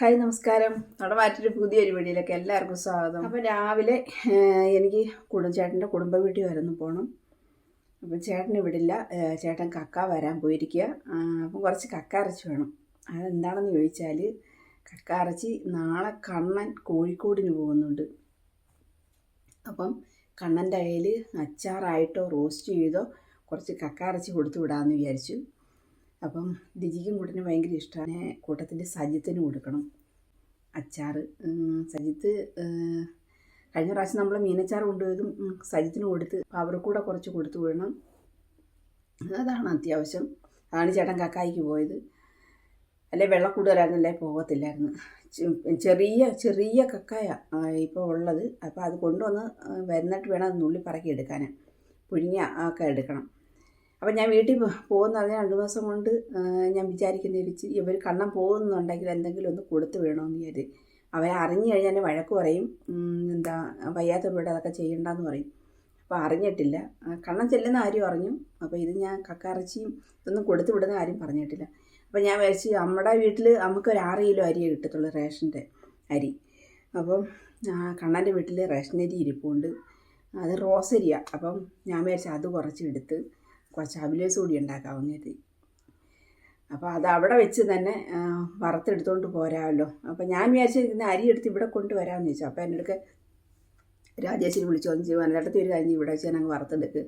Hi നമസ്കാരം. നമ്മുടെ മാറ്റൊരു പുതിയൊരു വീഡിയോയിലേക്ക് എല്ലാവർക്കും സ്വാഗതം. അപ്പോൾ രാവിലെ എനിക്ക് കുടും ചേട്ടന്റെ കുടുംബ വീട്ടിൽ വരുന്നു പോകണം അപ്പോൾ ചേട്ടൻ ഇവിടില്ല. ചേട്ടൻ കക്ക വരാൻ പോയിരിക്കുക അപ്പം കുറച്ച് കക്ക ഇറച്ചി വേണം. അതെന്താണെന്ന് ചോദിച്ചാൽ കക്ക ഇറച്ചി നാളെ കണ്ണൻ കോഴിക്കോടിന് പോകുന്നുണ്ട്. അപ്പം കണ്ണന്റെ കയ്യിൽ അച്ചാറായിട്ടോ റോസ്റ്റ് ചെയ്തോ കുറച്ച് കക്ക ഇറച്ചി കൊടുത്തു വിടാമെന്ന് വിചാരിച്ചു. അപ്പം ദിജിക്കും കൂട്ടിന് ഭയങ്കര ഇഷ്ടമാണ് കൂട്ടത്തിന്റെ സജിത്തിന് കൊടുക്കണം. അച്ചാർ സജിത്ത് കഴിഞ്ഞ പ്രാവശ്യം നമ്മൾ മീനച്ചാർ കൊണ്ടുപോയതും സജിത്തിന് കൊടുത്ത് അപ്പോൾ അവർക്ക് കൂടെ കുറച്ച് കൊടുത്തു വിടണം. അതാണ് അത്യാവശ്യം. അതാണ് ചേട്ടൻ കക്കായിക്ക് പോയത്. അല്ലെ വെള്ളം കൂടുതലായിരുന്നല്ലേ പോകത്തില്ലായിരുന്നു ചെറിയ ചെറിയ കക്കായ ഇപ്പോൾ ഉള്ളത്. അപ്പോൾ അത് കൊണ്ടുവന്ന് വരുന്നിട്ട് വേണം അത് നുള്ളി പറക്കി എടുക്കാൻ പുഴുങ്ങി ഒക്കെ എടുക്കണം. അപ്പം ഞാൻ വീട്ടിൽ പോകുന്ന അതിന് രണ്ട് ദിവസം കൊണ്ട് ഞാൻ വിചാരിക്കുന്ന വെച്ച് ഇവർ കണ്ണം പോകുന്നുണ്ടെങ്കിൽ എന്തെങ്കിലും ഒന്ന് കൊടുത്ത് വേണമെന്ന് വിചാരിച്ച് അവരെ അറിഞ്ഞു കഴിഞ്ഞാൽ എന്നെ വഴക്ക് പറയും. എന്താ വയ്യാത്തവരോട് അതൊക്കെ ചെയ്യണ്ടെന്ന് പറയും. അപ്പോൾ അറിഞ്ഞിട്ടില്ല. കണ്ണം ചെല്ലുന്ന ആരും അറിഞ്ഞു. അപ്പോൾ ഇത് ഞാൻ കക്കറച്ചിയും ഇതൊന്നും കൊടുത്തു വിടുന്ന ആരും പറഞ്ഞിട്ടില്ല. അപ്പോൾ ഞാൻ വിചാരിച്ച് നമ്മുടെ വീട്ടിൽ നമുക്ക് ഒരു ആറ് കിലോ അരിയേ കിട്ടത്തുള്ളൂ റേഷന്റെ അരി. അപ്പം കണ്ണന്റെ വീട്ടിൽ റേഷൻ അരി ഇരിപ്പുണ്ട്. അത് റോസരിയാണ് അപ്പം ഞാൻ വിചാരിച്ചു അത് കുറച്ച് എടുത്ത് കുറച്ച് അഭിലേസ് കൂടി ഉണ്ടാക്കാമെന്ന് അപ്പോൾ അത് അവിടെ വെച്ച് തന്നെ വറുത്തെടുത്തോണ്ട് പോരാമല്ലോ അപ്പോൾ ഞാൻ വിചാരിച്ചിരിക്കുന്ന അരി എടുത്ത് ഇവിടെ കൊണ്ടുവരാമെന്ന് ചോദിച്ചു അപ്പോൾ എന്റെ അടുക്ക് രാജേശ്വരി വിളിച്ചു. വന്ന് ചെയ്യും എന്നിടത്ത് ഒരു കാര്യം ഇവിടെ വെച്ച് ഞാൻ അങ്ങ് വറുത്തെടുക്ക്.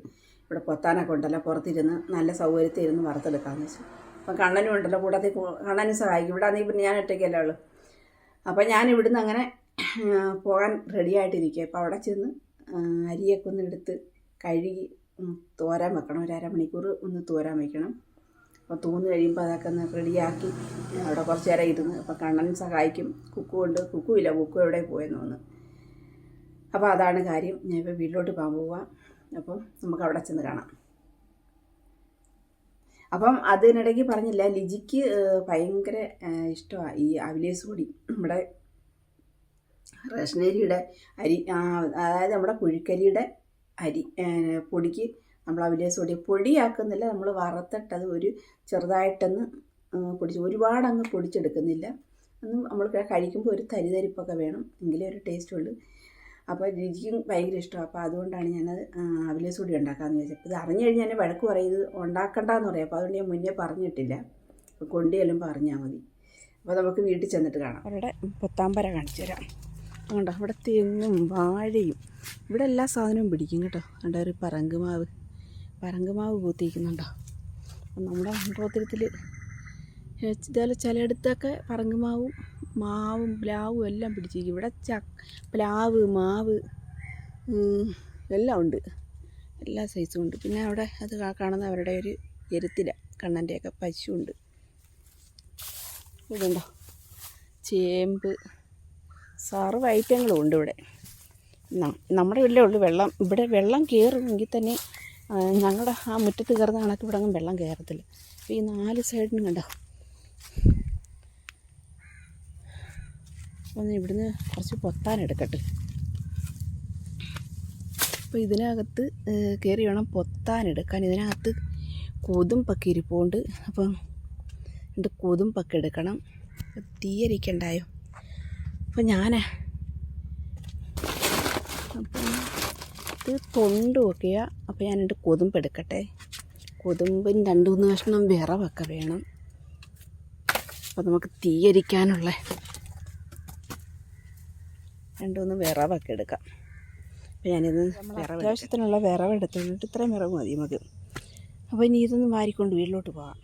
ഇവിടെ പൊത്താനൊക്കെ ഉണ്ടല്ലോ പുറത്തിരുന്ന് നല്ല സൗകര്യത്തിൽ ഇരുന്ന് വറുത്തെടുക്കാമെന്ന് വെച്ചു. അപ്പം കണ്ണനും ഉണ്ടല്ലോ കൂടാതെ കണ്ണനും സഹായിക്കും. ഇവിടെ ആണെങ്കിൽ പിന്നെ ഞാൻ ഒറ്റയ്ക്കല്ലേ ഉള്ളൂ. അപ്പോൾ ഞാൻ ഇവിടുന്ന് അങ്ങനെ പോകാൻ റെഡിയായിട്ടിരിക്കുക അപ്പോൾ അവിടെ ചെന്ന് അരിയൊക്കെ ഒന്ന് എടുത്ത് കഴുകി തോരാൻ വെക്കണം. ഒരു അരമണിക്കൂർ ഒന്ന് തോരാൻ വെക്കണം. അപ്പോൾ തൂന്ന് കഴിയുമ്പോൾ അതൊക്കെ ഒന്ന് റെഡിയാക്കി അവിടെ കുറച്ച് നേരം ഇരുന്ന്. അപ്പോൾ കണ്ണൻ സഹായിക്കും. കുക്കു ഉണ്ട്. കുക്കു ഇല്ല കുക്കു എവിടെ പോയെന്ന് തോന്നുന്നു. അപ്പോൾ അതാണ് കാര്യം. ഞാൻ ഇപ്പോൾ വീട്ടിലോട്ട് പോകാൻ പോവാം. അപ്പം നമുക്ക് അവിടെ ചെന്ന് കാണാം. അപ്പം അതിനിടയ്ക്ക് പറഞ്ഞില്ല ലിജിക്ക് ഭയങ്കര ഇഷ്ടമാണ് ഈ അവിലേസ് പൊടി. നമ്മുടെ റേഷനരിയുടെ അരി അതായത് നമ്മുടെ പുഴുക്കരിയുടെ അരി പൊടിക്ക് നമ്മൾ അവിലേസ് പൊടി പൊടിയാക്കുന്നില്ല. നമ്മൾ വറുത്തിട്ടത് ഒരു ചെറുതായിട്ടൊന്ന് പൊടിച്ച് ഒരുപാടങ്ങ് പൊടിച്ചെടുക്കുന്നില്ല. ഒന്ന് നമ്മൾ കഴിക്കുമ്പോൾ ഒരു തരിതരിപ്പൊക്കെ വേണം. എങ്കിലേ ഒരു ടേസ്റ്റ് ഉള്ളൂ. അപ്പോൾ രുചിക്കും ഭയങ്കര ഇഷ്ടമാണ്. അപ്പോൾ അതുകൊണ്ടാണ് ഞാനത് അവിലെ സൂടി ഉണ്ടാക്കാമെന്ന് വിചാരിച്ചത്. ഇത് അറിഞ്ഞു കഴിഞ്ഞാൽ എന്നെ വഴക്ക് പറയും ഇത് ഉണ്ടാക്കണ്ടെന്ന് പറയും. അപ്പോൾ അതുകൊണ്ട് ഞാൻ മുന്നേ പറഞ്ഞിട്ടില്ല. അപ്പോൾ കൊണ്ടു ചെല്ലുമ്പോൾ മതി. അപ്പോൾ നമുക്ക് വീട്ടിൽ ചെന്നിട്ട് കാണാം. അവരുടെ പൊത്താമ്പര കാണിച്ചു തരാം. അതുകൊണ്ട് അവിടെ തെങ്ങും വാഴയും ഇവിടെ എല്ലാ സാധനവും പിടിക്കും കേട്ടോ. കണ്ട ഒരു പറങ്കുമാവ് പറങ്കുമാവ് പൂത്തിരിക്കുന്നുണ്ടോ? അപ്പം നമ്മുടെ മണ്ഡപത്തിരത്തിൽ ഇതേപോലെ ചിലയിടത്തൊക്കെ പറങ്കുമാവും മാവും പ്ലാവും എല്ലാം പിടിച്ചിരിക്കും. ഇവിടെ ച പ്ലാവ് മാവ് എല്ലാം ഉണ്ട്. എല്ലാ സൈസും ഉണ്ട്. പിന്നെ അവിടെ അത് കാണുന്ന അവരുടെ ഒരു എരുത്തില കണ്ണന്റെയൊക്കെ പശുണ്ട് ഇതുണ്ടോ? ചേമ്പ് സർവ ഐറ്റങ്ങളും ഉണ്ട് ഇവിടെ. നമ്മുടെ വീട്ടിലേ ഉള്ളൂ വെള്ളം. ഇവിടെ വെള്ളം കയറുമെങ്കിൽ തന്നെ ഞങ്ങളുടെ ആ മുറ്റത്ത് കയറുന്ന കണക്ക് ഇവിടെ അങ്ങ് വെള്ളം കയറത്തില്ല അപ്പോൾ ഈ നാല് സൈഡിനും കണ്ടോ? ഒന്ന് ഇവിടുന്ന് കുറച്ച് പൊത്താൻ എടുക്കട്ടെ. അപ്പോൾ ഇതിനകത്ത് കയറി വേണം പൊത്താൻ എടുക്കാൻ. ഇതിനകത്ത് കൊതുമ്പൊക്കെ ഇരിപ്പുണ്ട്. അപ്പം ഇത് കൊതുമ്പൊക്കെ എടുക്കണം. തീയരിക്കണ്ടായോ അപ്പോൾ ഞാൻ അപ്പം ഇത് തൊണ്ടുമൊക്കെയാണ് അപ്പോൾ ഞാനെന്റെ കൊതുമ്പ് എടുക്കട്ടെ. കൊതുമ്പിന് രണ്ട് മൂന്ന് കഷ്ണം വിറവൊക്കെ വേണം. അപ്പോൾ നമുക്ക് തീയരിക്കാനുള്ള രണ്ട് മൂന്ന് വിറവൊക്കെ എടുക്കാം. അപ്പോൾ ഞാനിത് വിറവ് അത്യാവശ്യത്തിനുള്ള വിറവ് ഇത്രയും വിറവ് മതി നമുക്ക്. അപ്പോൾ ഇനി ഇതൊന്ന് വാരിക്കൊണ്ട് വീട്ടിലോട്ട് പോകാം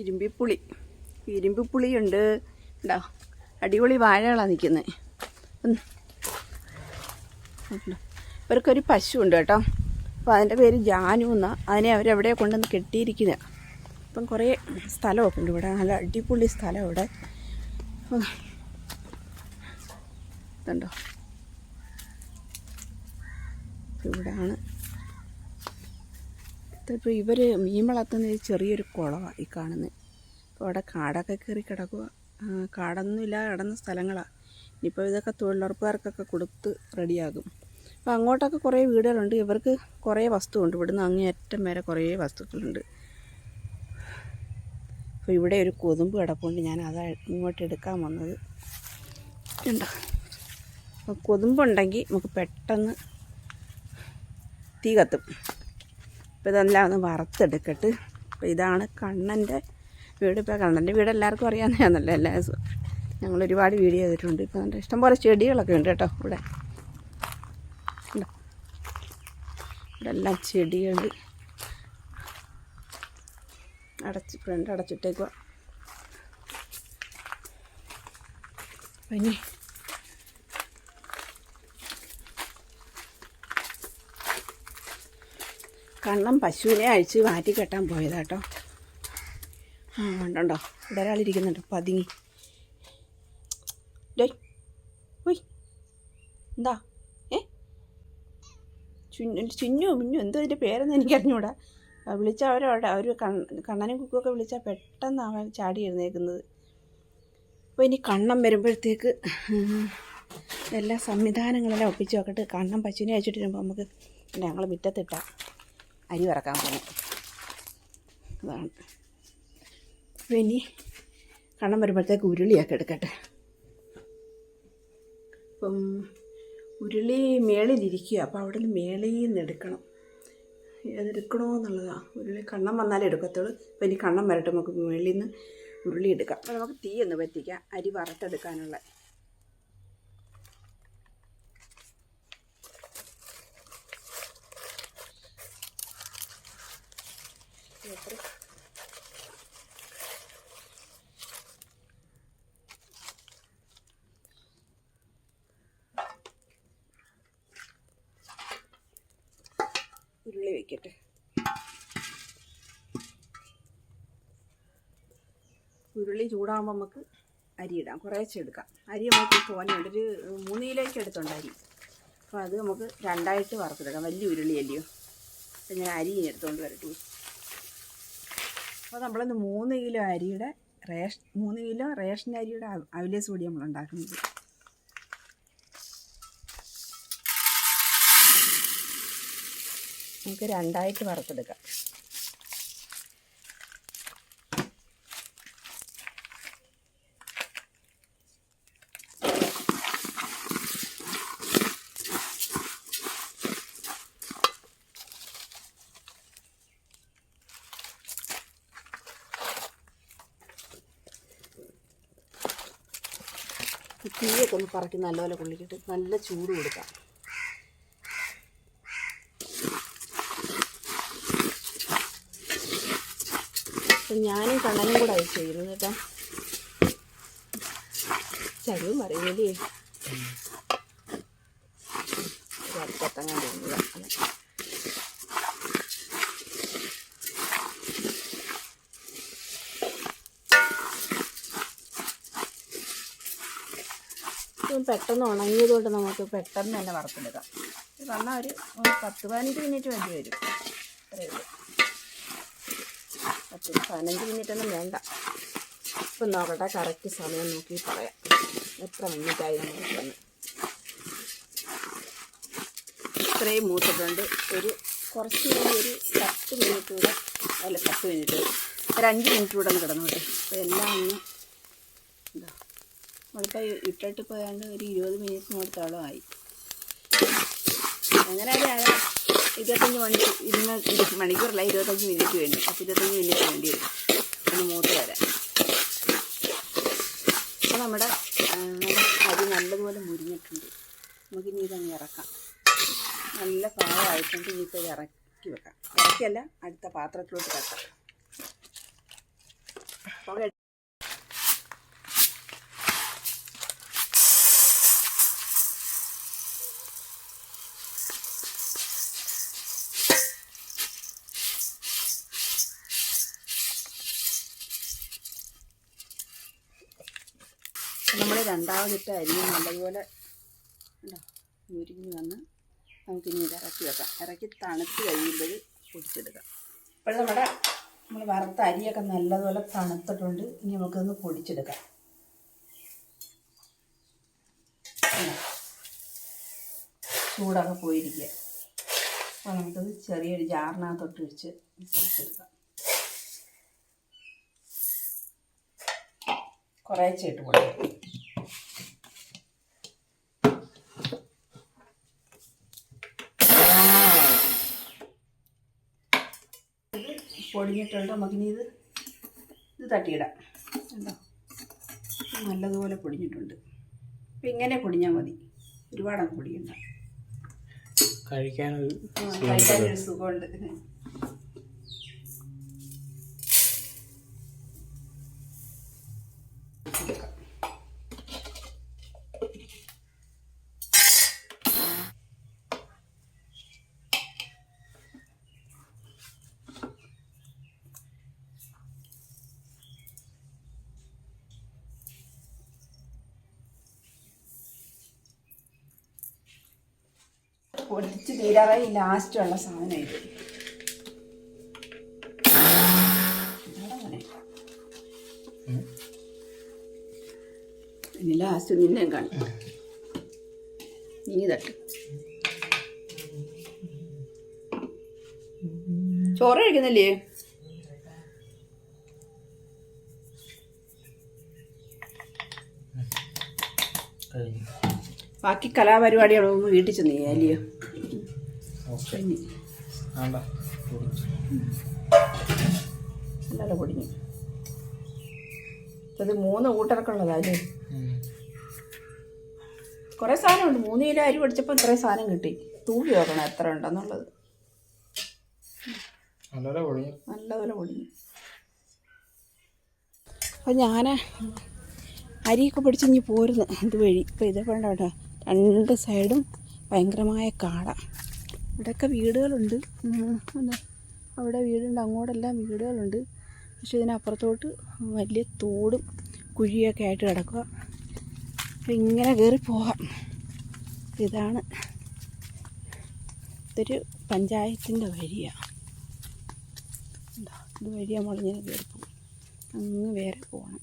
ഇരുമ്പിപ്പുളി. ഇരുമ്പിപ്പുളിയുണ്ട്. ഉണ്ടോ അടിപൊളി വാഴകളാണ് നിൽക്കുന്നത് ഇവർക്കൊരു പശു ഉണ്ട് കേട്ടോ. അപ്പോൾ അതിന്റെ പേര് ജാനു എന്നാണ് അതിനെ അവരെവിടെ കൊണ്ടുവന്ന് കെട്ടിയിരിക്കുന്നത് അപ്പം കുറേ സ്ഥലമൊക്കെ ഉണ്ട് ഇവിടെ. നല്ല അടിപൊളി സ്ഥലം ഇവിടെ. ഇതുണ്ടോ? ഇവിടെയാണ് ഇതിപ്പോൾ ഇവർ മീൻ വളർത്തുന്ന ചെറിയൊരു കുളമാണ് ഈ കാണുന്നത് അപ്പോൾ അവിടെ കാടൊക്കെ കയറി കിടക്കുക. കാടൊന്നുമില്ല കിടന്ന സ്ഥലങ്ങളാണ് ഇനിയിപ്പോൾ ഇതൊക്കെ തൊഴിലുറപ്പുകാർക്കൊക്കെ കൊടുത്ത് റെഡിയാകും. അപ്പോൾ അങ്ങോട്ടൊക്കെ കുറേ വീടുകളുണ്ട്. ഇവർക്ക് കുറേ വസ്തുവുണ്ട്. ഇവിടുന്ന് അങ്ങേയറ്റം വരെ കുറേ വസ്തുക്കളുണ്ട്. അപ്പോൾ ഇവിടെ ഒരു കൊതുമ്പ് കിടപ്പുണ്ട്. ഞാൻ അതാ ഇങ്ങോട്ട് എടുക്കാൻ വന്നത്. ഉണ്ടോ അപ്പോൾ കൊതുമ്പുണ്ടെങ്കിൽ നമുക്ക് പെട്ടെന്ന് തീ കത്തും. അപ്പോൾ ഇതെല്ലാം ഒന്ന് വറുത്തെടുക്കട്ട്. അപ്പോൾ ഇതാണ് കണ്ണന്റെ വീട്. ഇപ്പോൾ കണ്ണന്റെ വീട് എല്ലാവർക്കും അറിയാവുന്നതാണല്ലോ. എല്ലാ ഞങ്ങൾ ഒരുപാട് വീഡിയോ ചെയ്തിട്ടുണ്ട്. ഇപ്പോൾ നല്ല ഇഷ്ടംപോലെ ചെടികളൊക്കെ ഉണ്ട് കേട്ടോ ഇവിടെ. ഇവിടെ എല്ലാം ചെടികൾ അടച്ച് ഫ്രണ്ട് അടച്ചിട്ടേക്കുക കണ്ണം പശുവിനെ അഴിച്ച് മാറ്റി കെട്ടാൻ പോയതാട്ടോ ആ ഉണ്ടോ? ഇവിടെ ഒരാളിരിക്കുന്നുണ്ട്. പതുങ്ങി. ഡേയ് എന്താ? ഏ? ചുഞ്ഞു ചിന്നു മിന്നു എന്തോ അതിന്റെ പേരെന്ന് എനിക്കറിഞ്ഞൂടാ വിളിച്ചാൽ അവരവിടെ അവർ കണ്ണനും കുക്കുമൊക്കെ വിളിച്ചാൽ പെട്ടെന്ന് ചാടി എഴുന്നേക്കുന്നത്. അപ്പോൾ ഇനി കണ്ണം വരുമ്പോഴത്തേക്ക് എല്ലാ സംവിധാനങ്ങളെല്ലാം ഒപ്പിച്ച് നോക്കിയിട്ട് കണ്ണം പശുവിനെ അയച്ചിട്ട് വരുമ്പോൾ നമുക്ക് ഞങ്ങൾ മുറ്റത്തിട്ട. അരി വറക്കാൻ പോകുന്നു അതാണ്. അപ്പോൾ ഇനി കണ്ണം വരുമ്പോഴത്തേക്ക് ഉരുളിയൊക്കെ എടുക്കട്ടെ. അപ്പം ഉരുളി മേളിലിരിക്കുക. അപ്പോൾ അവിടെ നിന്ന് മേളിൽ നിന്ന് എടുക്കണം. ഏതെടുക്കണോ എന്നുള്ളതാണ് ഉരുളി കണ്ണം വന്നാലേ എടുക്കത്തുള്ളൂ. അപ്പോൾ ഇനി കണ്ണം വരട്ടെ. നമുക്ക് മേളിൽ നിന്ന് ഉരുളി എടുക്കാം. അപ്പോൾ നമുക്ക് തീ ഒന്ന് പറ്റിക്കാം അരി വറുത്തെടുക്കാനുള്ള എത്ര ഉരുളി വയ്ക്കട്ടെ ഉരുളി ചൂടാകുമ്പോൾ നമുക്ക് അരി ഇടാം. കുറേശ്ശെ എടുക്കാം. അരി നമുക്ക് തോനെയുണ്ട് ഒരു മൂന്ന് കിലോയ്ക്ക് എടുത്തുണ്ട് അരി. അപ്പോൾ അത് നമുക്ക് രണ്ടായിട്ട് വറുത്തെടുക്കാം. വലിയ ഉരുളി അല്ലയോ അപ്പം ഞാൻ അരി എടുത്തുകൊണ്ട് വരട്ടു. അപ്പോൾ നമ്മളിന്ന് മൂന്ന് കിലോ അരിയുടെ റേഷൻ മൂന്ന് കിലോ റേഷൻ അരിയുടെ അവ- അവിലേസ് പൊടി നമ്മൾ ഉണ്ടാക്കുന്നത്. നമുക്ക് രണ്ടായിട്ട് വറുത്തെടുക്കാം. തീയൊക്കെ ഒന്ന് പറക്കി നല്ലപോലെ കൊള്ളിക്കിട്ട് നല്ല ചൂട് കൊടുക്കാം. ഞാനും കണ്ണനും കൂടെ അത് ചെയ്യുന്നത് കേട്ടോ. ചരിവും അറിയില്ലേ അടുപ്പത്തങ്ങാൻ തോന്നുക ഇത് പെട്ടെന്ന് ഉണങ്ങിയത് കൊണ്ട് നമുക്ക് പെട്ടെന്ന് തന്നെ വറുത്തെടുക്കാം. വന്നാൽ ഒരു പത്ത് പതിനഞ്ച് മിനിറ്റ് വേണ്ടി വരും. അത്രയേ ഉള്ളൂ. പതിനഞ്ച് മിനിറ്റ് ഒന്നും വേണ്ട. ഇപ്പം നോക്കട്ടെ കറക്റ്റ് സമയം നോക്കി പറയാം. എത്ര മിനിറ്റായി നമുക്ക് വന്ന് ഇത്രയും മൂത്തിട്ടുണ്ട് ഒരു കുറച്ച് ഒരു പത്ത് മിനിറ്റ് കൂടെ അല്ല പത്ത് മിനിറ്റ് ഒരു അഞ്ച് മിനിറ്റ് കൂടെ ഒന്ന് കിടന്നോട്ടെ അപ്പോൾ എല്ലാം ഒന്ന് എന്താ നമ്മളിപ്പോൾ ഇട്ടിട്ട് പോയാണ്ട് ഒരു ഇരുപത് മിനിറ്റിനോടത്തോളം ആയി അങ്ങനെ ആയാലും ഇരുപത്തഞ്ച് മണിക്ക് ഇരുന്ന ഇരു മണിക്കൂറല്ല ഇരുപത്തഞ്ച് മിനിറ്റ് വേണ്ടി അപ്പോൾ ഇരുപത്തഞ്ച് മിനിറ്റ് വേണ്ടി വരും. ഒന്ന് മൂത്ത് വരാം. അപ്പോൾ നമ്മുടെ അരി നല്ലതുപോലെ മുരിഞ്ഞിട്ടുണ്ട്. നമുക്കിനി ഇതങ്ങ് ഇറക്കാം. നല്ല പാകമായിട്ടുണ്ട് ഇനിയിപ്പോൾ ഇത് ഇറക്കി വെക്കാം. ഇറക്കിയല്ല അടുത്ത പാത്രത്തിലോട്ട് വെക്കാം. രണ്ടാമതിട്ട അരി നല്ലതുപോലെ ഉരുങ്ങി വന്ന് നമുക്കിനി ഇത് ഇറക്കി വെക്കാം. ഇറക്കി തണുത്ത് കഴിയുമ്പോൾ പൊടിച്ചെടുക്കാം. അപ്പോൾ നമ്മുടെ നമ്മൾ വറുത്ത അരിയൊക്കെ നല്ലതുപോലെ തണുത്തിട്ടുണ്ട്. ഇനി നമുക്കൊന്ന് പൊടിച്ചെടുക്കാം? ചൂടൊക്കെ പോയിരിക്കുക. അപ്പോൾ നമുക്കത് ചെറിയൊരു ജാറിനകത്തൊട്ട് വെച്ച് പൊടിച്ചെടുക്കാം. കുറേശ്ശെ ഇട്ട് കൊടുക്കും. പൊടിഞ്ഞിട്ടുണ്ട്. നമുക്കിനി ഇത് ഇത് തട്ടിയിടാം. കണ്ടോ? നല്ലതുപോലെ പൊടിഞ്ഞിട്ടുണ്ട്. അപ്പം ഇങ്ങനെ പൊടിഞ്ഞാൽ മതി. ഒരുപാടങ്ങ് പൊടിയണ്ട. കഴിക്കാനൊരു കഴിക്കാനൊരു സുഖമുണ്ട്. പൊടിച്ച് ഈ ലാസ്റ്റ് ഉള്ള സാധനം ഇത്. ഇനി ലാസ്റ്റ് നിന്നെ കാണും. നീ തട്ട് ചോറ് കഴിക്കുന്നില്ലേ? ബാക്കി കലാപരിപാടികളൊന്നും വീട്ടിൽ ചെന്ന് ചെയ്യാലിയോ ഓക്കെ. വേണ്ട. നല്ല പൊടിഞ്ഞു. ഇത് മൂന്ന് കൂട്ടർക്കുള്ളതാ അല്ലേ കുറേ സാധനമുണ്ട്. മൂന്ന് കിലോ അരി പൊടിച്ചപ്പോൾ ഇത്രയും സാധനം കിട്ടി. തൂക്കി വെക്കണം എത്ര ഉണ്ടെന്നുള്ളത്. നല്ലപോലെ പൊടിഞ്ഞു. അപ്പം ഞാൻ അരിയൊക്കെ പിടിച്ച് ഇനി പോരുന്നു. ഇതുവഴി. ഇപ്പൊ ഇത് വേണ്ട കേട്ടോ. രണ്ട് സൈഡും ഭയങ്കരമായ കാട. ഇവിടെയൊക്കെ വീടുകളുണ്ട്. അവിടെ വീടുണ്ട്. അങ്ങോട്ടെല്ലാം വീടുകളുണ്ട്. പക്ഷേ ഇതിനപ്പുറത്തോട്ട് വലിയ തോടും കുഴിയൊക്കെ ആയിട്ട് കിടക്കുക. അപ്പം ഇങ്ങനെ കയറി പോകാം ഇതാണ് ഇതൊരു പഞ്ചായത്തിന്റെ വഴിയാണ്? ഇത് വഴി നമ്മളിങ്ങനെ കയറി പോകും അങ്ങ് വേറെ പോകണം.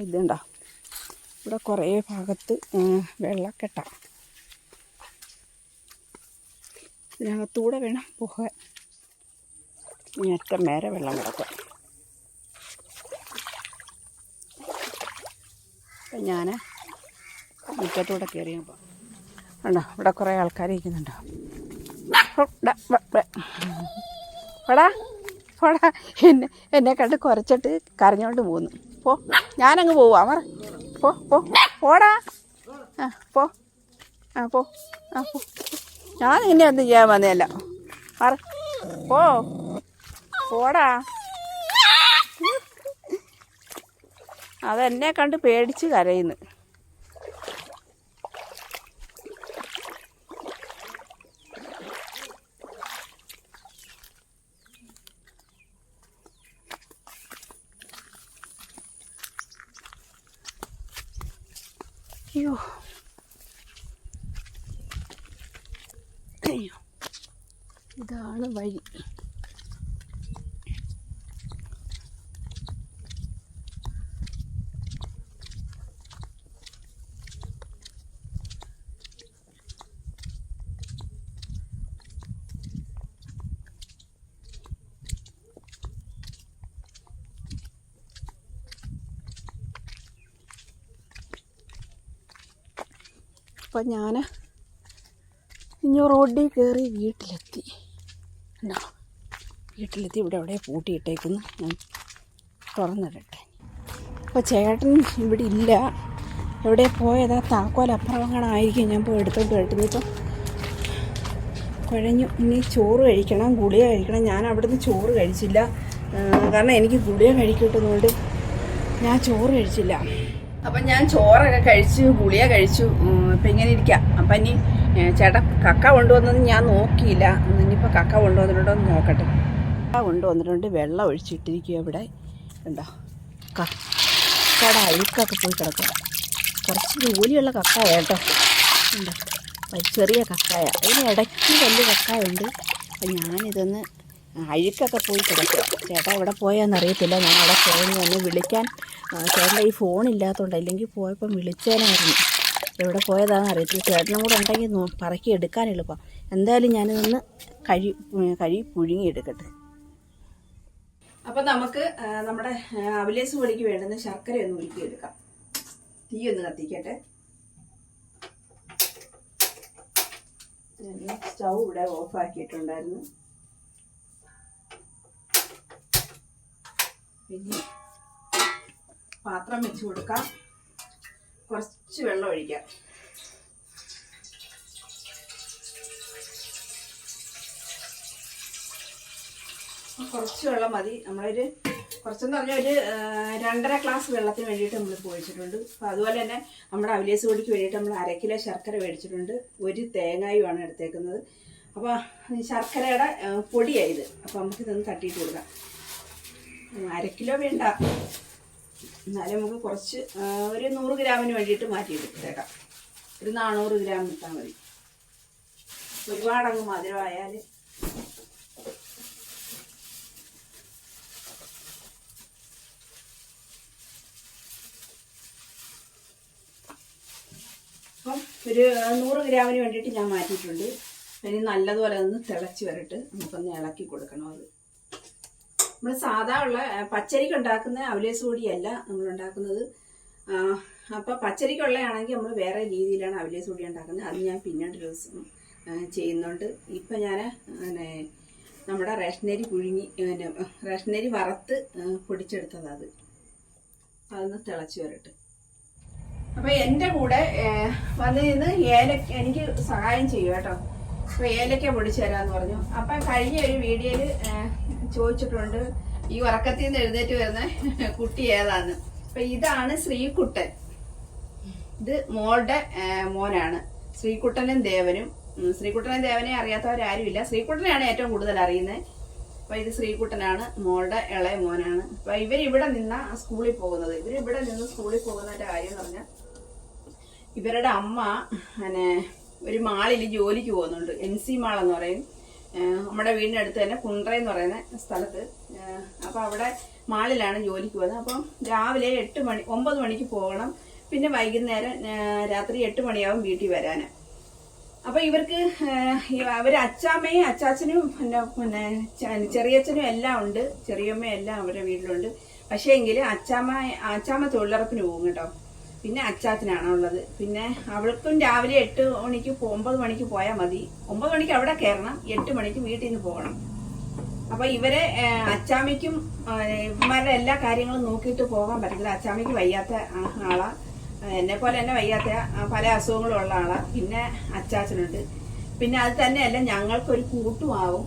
ഇതുണ്ടോ? ഇവിടെ കുറേ ഭാഗത്ത് ഉം, വെള്ളക്കെട്ട. ഇതിനകത്തൂടെ വേണം പോകാൻ. ഇനി മേലെ വെള്ളം കിടക്കുക അപ്പം ഞാൻ മുറ്റത്തൂടെ കയറിയപ്പോൾ ഉണ്ടോ ഇവിടെ കുറേ ആൾക്കാർ ഇരിക്കുന്നുണ്ടോ. എന്നെ എന്നെ കണ്ട് കുറച്ചിട്ട് കരഞ്ഞോണ്ട് പോന്നു പോ. ഞാനങ്ങ് പോവാ മറ പോ പോ. പോടാ. ആ പോ. ആ പോ. ആ പോ. ഞാൻ നിന്നെ ഒന്നും ചെയ്യാൻ വന്നതല്ല. മറ പോ. പോടാ. അതെന്നെ കണ്ട് പേടിച്ച് കരയുന്നു അയ്യോ അയ്യോ ഇതാണ് വഴി അപ്പം ഞാൻ ഇനി റോഡിൽ കയറി വീട്ടിലെത്തി. ഉണ്ടോ വീട്ടിലെത്തി ഇവിടെ എവിടെ പൂട്ടിയിട്ടേക്കുന്നു. ഞാൻ തുറന്നിടട്ടെ. അപ്പോൾ ചേട്ടൻ ഇവിടെ ഇല്ല. എവിടെ പോയതാ? താക്കോൽ അപ്പുറങ്ങണമായിരിക്കും ഞാൻ പോയി എടുത്തോണ്ട് കേട്ടിപ്പം കുഴഞ്ഞു. ഇനി ചോറ് കഴിക്കണം. ഗുളിക കഴിക്കണം. ഞാൻ അവിടുന്ന് ചോറ് കഴിച്ചില്ല. കാരണം എനിക്ക് ഗുളിക കഴിക്കിട്ടുന്നതുകൊണ്ട് ഞാൻ ചോറ് കഴിച്ചില്ല. അപ്പം ഞാൻ ചോറൊക്കെ കഴിച്ചു ഗുളിയ കഴിച്ചു ഇപ്പൊ ഇങ്ങനെ ഇരിക്കാം. അപ്പം ഇനി ചേട്ടാ കക്ക കൊണ്ടുവന്നത് ഞാൻ നോക്കിയില്ല. ഇനിയിപ്പോൾ കക്ക കൊണ്ടുവന്നിട്ടുണ്ടോ എന്ന് നോക്കട്ടെ. കക്ക കൊണ്ടുവന്നിട്ടുണ്ട്. വെള്ളം ഒഴിച്ചിട്ടിരിക്കുക ഇവിടെ. ഉണ്ടോ കക്കയുടെ അഴുക്കൊക്കെ പോയി കിടക്കുക കുറച്ച് ജോലിയുള്ള കക്കായ കേട്ടോ. ഉണ്ടോ ചെറിയ കക്കായ. അതിന് ഇടയ്ക്ക് വലിയ കക്കായുണ്ട്. അപ്പം ഞാനിതൊന്ന് അഴുക്കൊക്കെ പോയി കിടക്കുക. ചേട്ടാ എവിടെ പോയാന്ന് അറിയത്തില്ല ഞാൻ അവിടെ ഫോണിൽ തന്നെ വിളിക്കാൻ ചേട്ടന്റെ ഈ ഫോണില്ലാത്തതുകൊണ്ട് അല്ലെങ്കിൽ പോയപ്പം വിളിച്ചേനായിരുന്നു. എവിടെ പോയതാണെന്ന് അറിയത്തില്ല ചേട്ടനും കൂടെ ഉണ്ടെങ്കിൽ പറക്കി എടുക്കാൻ എന്തായാലും ഞാനിതൊന്ന് കഴി കഴി പുഴുങ്ങി എടുക്കട്ടെ അപ്പം നമുക്ക് നമ്മുടെ അവിലേസ് പൊടിക്ക് വേണ്ടുന്ന ശർക്കര ഒന്ന് ഉരുക്കി എടുക്കാം തീ ഒന്ന് കത്തിക്കട്ടെ സ്റ്റൗ ഇവിടെ ഓഫ് പിന്നെ പാത്രം വെച്ച് കൊടുക്കാം. കുറച്ച് വെള്ളം ഒഴിക്കാം. കുറച്ച് വെള്ളം മതി. നമ്മളൊരു കുറച്ചെന്ന് പറഞ്ഞാൽ ഒരു രണ്ടര ഗ്ലാസ് വെള്ളത്തിന് വേണ്ടിയിട്ട് നമ്മൾ ഒഴിച്ചിട്ടുണ്ട് അപ്പോൾ അതുപോലെ തന്നെ നമ്മുടെ അവിലേസ് പൊടിക്ക് വേണ്ടിയിട്ട് നമ്മൾ അര കിലോ ശർക്കര മേടിച്ചിട്ടുണ്ട് ഒരു തേങ്ങായുമാണ് എടുത്തേക്കുന്നത്. അപ്പോൾ ശർക്കരയുടെ പൊടിയായത് അപ്പോൾ നമുക്കിതൊന്ന് തട്ടിയിട്ട് കൊടുക്കാം. അര കിലോ വേണ്ട. എന്നാലും നമുക്ക് കുറച്ച് ഒരു നൂറ് ഗ്രാമിന് വേണ്ടിയിട്ട് മാറ്റി എടുത്തേക്കാം ഒരു നാനൂറ് ഗ്രാം ഇട്ടാൽ മതി. ഒരുപാടങ്ങ് മധുരമായാൽ അപ്പം ഒരു നൂറ് ഗ്രാമിന് വേണ്ടിയിട്ട് ഞാൻ മാറ്റിയിട്ടുണ്ട്. ഇനി നല്ലതുപോലെ ഒന്ന് തിളച്ച് വരട്ട് നമുക്കൊന്ന് ഇളക്കി കൊടുക്കണം അത്. നമ്മൾ സാധാ ഉള്ള പച്ചരിക്ക് ഉണ്ടാക്കുന്ന അവലേസ് പൊടിയല്ല നമ്മൾ ഉണ്ടാക്കുന്നത്. അപ്പോൾ പച്ചരിക്കുള്ളതാണെങ്കിൽ നമ്മൾ വേറെ രീതിയിലാണ് അവലേസ് പൊടി ഉണ്ടാക്കുന്നത്. അത് ഞാൻ പിന്നീട് ദിവസം ചെയ്യുന്നുണ്ട്. ഇപ്പം ഞാൻ നമ്മുടെ റേഷനരി പുഴുങ്ങി പിന്നെ റേഷനരി വറുത്ത് പൊടിച്ചെടുത്തതാണ് അത്. അതൊന്ന് തിളച്ച് വരട്ടെ. അപ്പം എന്റെ കൂടെ വന്ന് നിന്ന് ഏലക്ക എനിക്ക് സഹായം ചെയ്യും കേട്ടോ. അപ്പം ഏലക്ക പൊടിച്ചു തരാമെന്ന് പറഞ്ഞു. അപ്പം കഴിഞ്ഞ ഒരു വീഡിയോയിൽ ഏഹ്, ചോദിച്ചിട്ടുണ്ട്. ഈ ഉറക്കത്തിൽ നിന്ന് എഴുന്നേറ്റ് വരുന്ന കുട്ടി ഏതാന്ന്. അപ്പൊ ഇതാണ് ശ്രീകുട്ടൻ. ഇത് മോളുടെ മോനാണ്. ശ്രീകുട്ടനും ദേവനും. ശ്രീകുട്ടനും ദേവനെ അറിയാത്തവരാരുമില്ല. ശ്രീകുട്ടനെയാണ് ഏറ്റവും കൂടുതൽ അറിയുന്നത് അപ്പൊ ഇത് ശ്രീകുട്ടനാണ് മോളുടെ ഇളയ മോനാണ്. അപ്പൊ ഇവരിവിടെ നിന്ന സ്കൂളിൽ പോകുന്നത്. ഇവർ ഇവിടെ നിന്ന് സ്കൂളിൽ പോകുന്നതിന്റെ കാര്യം എന്ന് പറഞ്ഞാൽ ഇവരുടെ അമ്മ പിന്നെ ഒരു മാളിൽ ജോലിക്ക് പോകുന്നുണ്ട്. എൻ സി മാൾ എന്ന് പറയും. നമ്മുടെ വീടിന്റെ അടുത്ത് തന്നെ കുണ്ട്ര എന്ന് പറയുന്ന സ്ഥലത്ത്. അപ്പോൾ അവിടെ മാളിലാണ് ജോലിക്ക് പോകുന്നത് അപ്പം രാവിലെ എട്ട് മണി ഒമ്പത് മണിക്ക് പോകണം. പിന്നെ വൈകുന്നേരം രാത്രി എട്ട് മണിയാവും വീട്ടിൽ വരാൻ അപ്പം ഇവർക്ക് അവർ അച്ചാമ്മയും അച്ചാച്ചനും പിന്നെ ചെറിയച്ഛനും എല്ലാം ഉണ്ട്. ചെറിയമ്മയും എല്ലാം അവരുടെ വീട്ടിലുണ്ട്. പക്ഷേ എങ്കിൽ അച്ചാമ്മ അച്ചാമ്മ തൊഴിലുറപ്പിന് പോകും കേട്ടോ. പിന്നെ അച്ചാച്ചനാണ് ഉള്ളത് പിന്നെ അവൾക്കും രാവിലെ എട്ട് മണിക്ക് ഒമ്പത് മണിക്ക് പോയാൽ മതി. ഒമ്പത് മണിക്ക് അവിടെ കയറണം. എട്ട് മണിക്ക് വീട്ടിൽ നിന്ന് പോകണം. അപ്പൊ ഇവരെ അച്ചാമ്മയ്ക്കും ഇവന്മാരുടെ എല്ലാ കാര്യങ്ങളും നോക്കിയിട്ട് പോകാൻ പറ്റത്തില്ല. അച്ചാമ്മയ്ക്ക് വയ്യാത്ത ആളാ. എന്നെ പോലെ തന്നെ വയ്യാത്ത പല അസുഖങ്ങളും ഉള്ള ആളാ. പിന്നെ അച്ചാച്ചനുണ്ട്. പിന്നെ അത് തന്നെയല്ല ഞങ്ങൾക്കൊരു കൂട്ടുമാവും.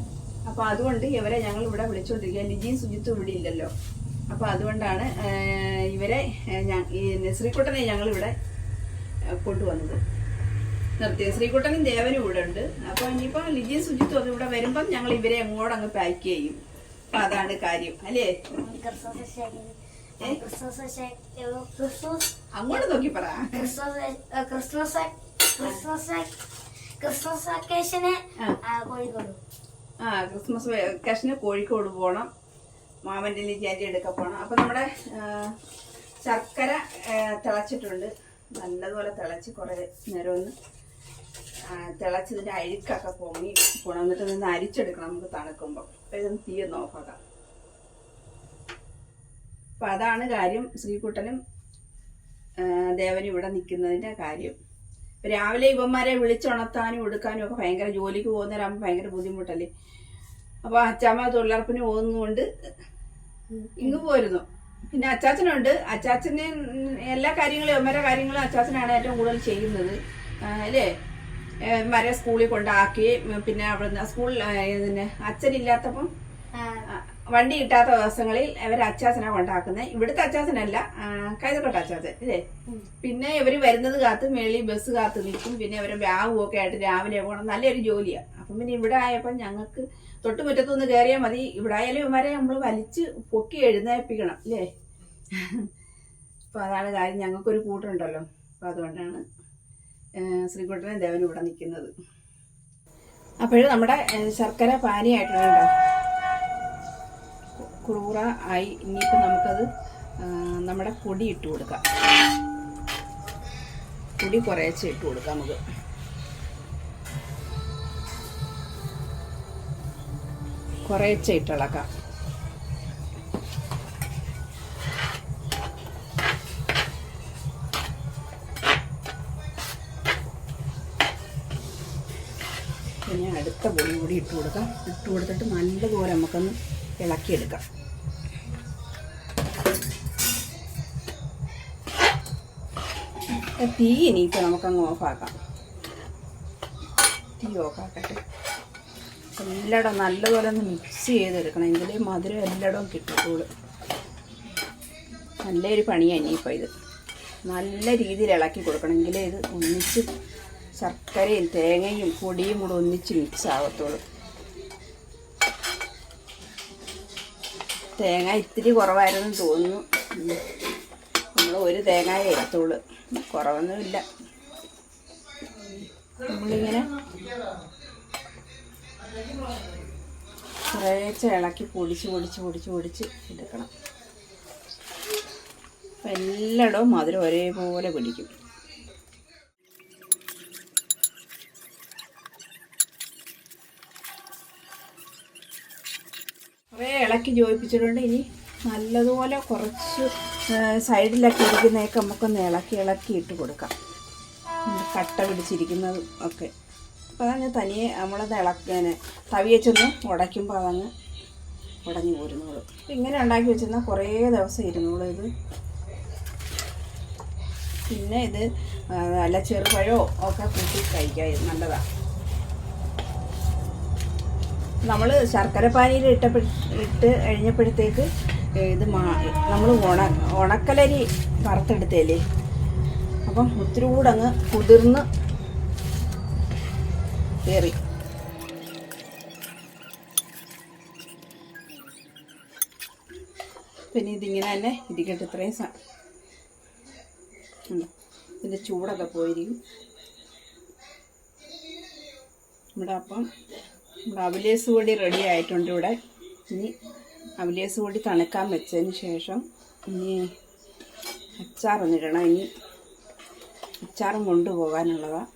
അപ്പൊ അതുകൊണ്ട് ഇവരെ ഞങ്ങൾ ഇവിടെ വിളിച്ചോണ്ടിരിക്കുക ലിജിയും സുജിത്തും ഇവിടെ ഇല്ലല്ലോ. അപ്പൊ അതുകൊണ്ടാണ് ഇവരെ ഈ ശ്രീകുട്ടനെ ഞങ്ങൾ ഇവിടെ കൊണ്ടുവന്നത്. നിർത്തിയത്. ശ്രീകുട്ടനും ദേവനും ഇവിടെ ഉണ്ട്. അപ്പൊ ഇനിയിപ്പോ ലിജിയും സുജിത്തും ഒക്കെ ഇവിടെ വരുമ്പം ഞങ്ങൾ ഇവരെ അങ്ങോട്ട് അങ്ങ് പാക്ക് ചെയ്യും. അപ്പൊ അതാണ് കാര്യം. അല്ലേ? അങ്ങോട്ട് നോക്കി പറ. ക്രിസ്മസ് ക്രിസ്മസ് ക്രിസ്മസ് വെക്കേഷന് ആ ക്രിസ്മസ് വെക്കേഷന് കോഴിക്കോട് പോകണം മാമന്റെ ലിജാന്റെ എടുക്കാൻ പോകണം അപ്പം നമ്മുടെ ശർക്കര തിളച്ചിട്ടുണ്ട്. നല്ലതുപോലെ തിളച്ച് കുറേ നേരം ഒന്ന് തിളച്ചതിന്റെ അഴുക്കൊക്കെ പൊങ്ങി പോണം. എന്നിട്ട് നിന്ന് അരിച്ചെടുക്കണം നമുക്ക് തണുക്കുമ്പോൾ അപ്പം ഇതൊന്ന് തീ ഒന്ന് ഓഫാക്കാം അപ്പം അതാണ് കാര്യം ശ്രീകുട്ടനും ദേവനും ഇവിടെ നിൽക്കുന്നതിന്റെ കാര്യം. രാവിലെ ഇവന്മാരെ വിളിച്ചുണർത്താനും എടുക്കാനും ഒക്കെ ഭയങ്കര ജോലിക്ക് പോകുന്നവരാകുമ്പോൾ ഭയങ്കര ബുദ്ധിമുട്ടല്ലേ? അപ്പോൾ അച്ചാമ്മ തൊഴിലുറപ്പിന് പോകുന്നതുകൊണ്ട് ഇങ്ങ് പോയിരുന്നു. പിന്നെ അച്ചാച്ചനുണ്ട്. അച്ചാച്ചന് എല്ലാ കാര്യങ്ങളും ഒമ്മര കാര്യങ്ങളും അച്ചാച്ചനാണ് ഏറ്റവും കൂടുതൽ ചെയ്യുന്നത്. അല്ലേ? ഇവന്മാരെ സ്കൂളിൽ കൊണ്ടാക്കി. പിന്നെ അവിടുന്ന് സ്കൂളിൽ പിന്നെ അച്ഛനില്ലാത്തപ്പം വണ്ടി കിട്ടാത്ത ദിവസങ്ങളിൽ ഇവർ അച്ചാച്ചനെ കൊണ്ടാക്കുന്നത്. ഇവിടുത്തെ അച്ചാച്ചനല്ല കൈതക്കോട്ട അച്ചാച്ചൻ അല്ലേ? പിന്നെ ഇവർ വരുന്നത് കാത്ത് മേളി ബസ് കാത്ത് നിൽക്കും. പിന്നെ ഇവരെ ബാഗും ഒക്കെ ആയിട്ട് രാവിലെ പോകണം. നല്ലൊരു ജോലിയാണ് അപ്പം പിന്നെ ഇവിടെ ആയപ്പോൾ ഞങ്ങൾക്ക് തൊട്ടുമുറ്റത്തുനിന്ന് കയറിയാൽ മതി. ഇവിടെ ആയാലും ഇവരെ നമ്മൾ വലിച്ച് പൊക്കി എഴുന്നേൽപ്പിക്കണം അല്ലേ? അപ്പൊ അതാണ് കാര്യം. ഞങ്ങൾക്കൊരു കൂട്ടുണ്ടല്ലോ അപ്പൊ അതുകൊണ്ടാണ് ശ്രീകുട്ടനും ദേവനും ഇവിടെ നിൽക്കുന്നത്. അപ്പോഴും നമ്മുടെ ശർക്കര പാനിയായിട്ടുണ്ടോ കുറൂറ ആയി. ഇനിയിപ്പോൾ നമുക്കത് നമ്മുടെ പൊടി ഇട്ട് കൊടുക്കാം. പൊടി കുറേശ്ശെ ഇട്ട് കൊടുക്കാം നമുക്ക്. കുറേശ്ശെ ഇട്ടിളക്കാം പിന്നെ അടുത്ത പൊടി കൂടി ഇട്ട് കൊടുക്കാം. ഇട്ട് കൊടുത്തിട്ട് നല്ലതുപോലെ നമുക്കൊന്ന് ഇളക്കിയെടുക്കാം. തീ ഇനിയിപ്പോൾ നമുക്കങ്ങ് ഓഫാക്കാം. തീ ഓഫാക്കട്ടെ. എല്ലായിടവും നല്ലപോലെ ഒന്ന് മിക്സ് ചെയ്തെടുക്കണം. എങ്കിലേ മധുരം എല്ലായിടവും കിട്ടത്തുള്ളൂ. നല്ലൊരു പണിയാണ് ഇനിയിപ്പോൾ ഇത്. നല്ല രീതിയിൽ ഇളക്കി കൊടുക്കണം. ഇത് ഒന്നിച്ച് ശർക്കരയും തേങ്ങയും പൊടിയും കൂടെ ഒന്നിച്ച് മിക്സ് ആവത്തുള്ളൂ. തേങ്ങ ഇത്തിരി കുറവായിരുന്നു തോന്നുന്നു. നമ്മൾ ഒരു തേങ്ങയെ എടുത്തോളൂ കുറവൊന്നുമില്ല. നമ്മളിങ്ങനെ കുറേശ്ശെ ഇളക്കി പൊടിച്ച് പൊടിച്ച് പൊടിച്ച് പൊടിച്ച് എടുക്കണം. അപ്പം എല്ലായിടവും മധുരം ഒരേപോലെ പിടിക്കും. കുറേ ഇളക്കി ജോയിപ്പിച്ചിട്ടുണ്ട് ഇനി നല്ലതുപോലെ കുറച്ച് സൈഡിലൊക്കെ ഇരിക്കുന്നതൊക്കെ നമുക്കൊന്ന് ഇളക്കി ഇളക്കി ഇട്ട് കൊടുക്കാം. കട്ട പിടിച്ചിരിക്കുന്നത് ഒക്കെ. അപ്പോൾ അതങ്ങ് തനിയെ നമ്മളത് ഇളക്കാന് തവി വെച്ചൊന്ന് ഉടയ്ക്കുമ്പോൾ അതങ്ങ് ഉടഞ്ഞു പോരുന്നത്. ഇങ്ങനെ ഉണ്ടാക്കി വെച്ചിരുന്നാൽ കുറേ ദിവസം ഇരുന്നോളൂ ഇത്. പിന്നെ ഇത് നല്ല ചെറുപഴമോ ഒക്കെ കൂട്ടി കഴിക്കാൻ നല്ലതാണ് നമ്മൾ ശർക്കര പാനിയിൽ ഇട്ടപ്പെ ഇട്ട് കഴിഞ്ഞപ്പോഴത്തേക്ക് ഇത് മാ നമ്മൾ ഉണ ഉണക്കലരി വറുത്തെടുത്തേലേ അപ്പം ഒത്തിരി കൂടെ അങ്ങ് കുതിർന്ന് കയറി പിന്നെ ഇതിങ്ങനെ തന്നെ ഇരിക്കട്ടെ ഇത്രയും സ. ഇതിന്റെ ചൂടൊക്കെ പോയിരിക്കും. ഇവിടെ അപ്പം ഇവിടെ അവിലേസ് പൊടി റെഡി ആയിട്ടുണ്ട് ഇവിടെ. ഇനി അവിലേസ് കൂടി തണുക്കാൻ വെച്ചതിന് ശേഷം ഇനി അച്ചാറൊന്നിടണം ഇനി അച്ചാറും കൊണ്ടുപോകാനുള്ളതാണ്